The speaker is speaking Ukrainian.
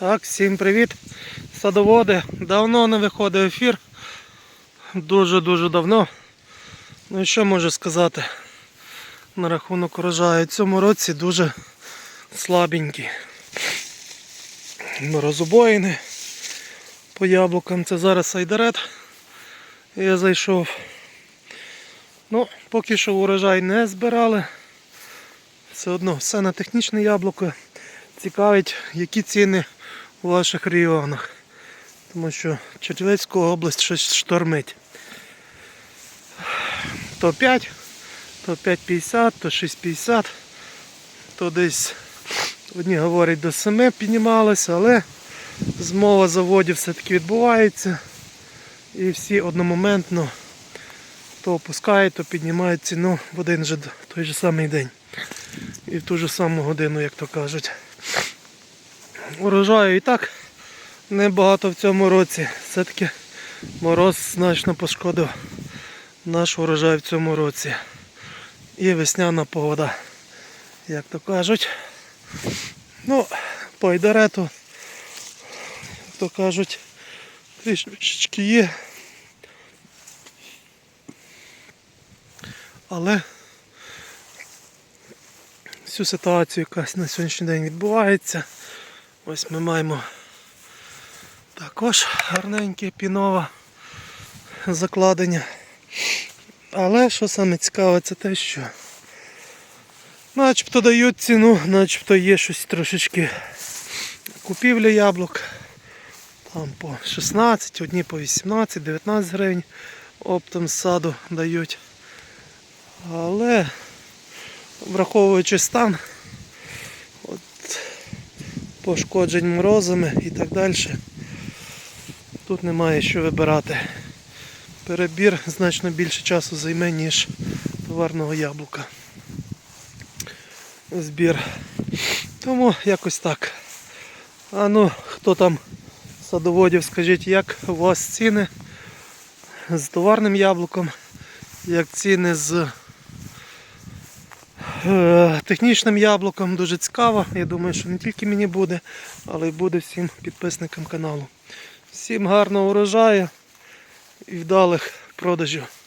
Так, всім привіт. Садоводи. Давно не виходив ефір. Дуже-дуже давно. Ну і що можу сказати на рахунок урожаю. В цьому році дуже слабенький. Розобоїни по яблукам. Це зараз айдарет. Я зайшов. Ну, поки що урожай не збирали. Все одно все на технічне яблуко. Цікавить, які ціни у ваших регіонах. Тому що Чернівецька область щось штормить. То 5, то 5,50, то 6,50, то десь одні говорять до 7 піднімалося, але змова заводів все-таки відбувається. І всі одномоментно то опускають, то піднімають ціну в один же той же самий день. І в ту ж саму годину, як то кажуть. Урожаю і так небагато в цьому році. Все-таки мороз значно пошкодив наш урожай в цьому році. І весняна погода, як то кажуть. Ну, по айдарету, як то кажуть, трішечки є. Але всю ситуацію, яка на сьогоднішній день відбувається. Ось ми маємо також гарненьке пінове закладення. Але що саме цікаве, це те, що начебто дають ціну, начебто є щось трошечки купівля яблук. Там по 16, одні по 18, 19 гривень оптом з саду дають. Але враховуючи стан пошкоджень морозами і так далі, тут немає що вибирати. Перебір значно більше часу займе, ніж товарного яблука. Збір. Тому якось так. А ну, хто там садоводів, скажіть, як у вас ціни з товарним яблуком, як ціни з Технічним яблуком дуже цікаво. Я думаю, що не тільки мені буде, але й буде всім підписникам каналу. Всім гарного урожаю і вдалих продажів.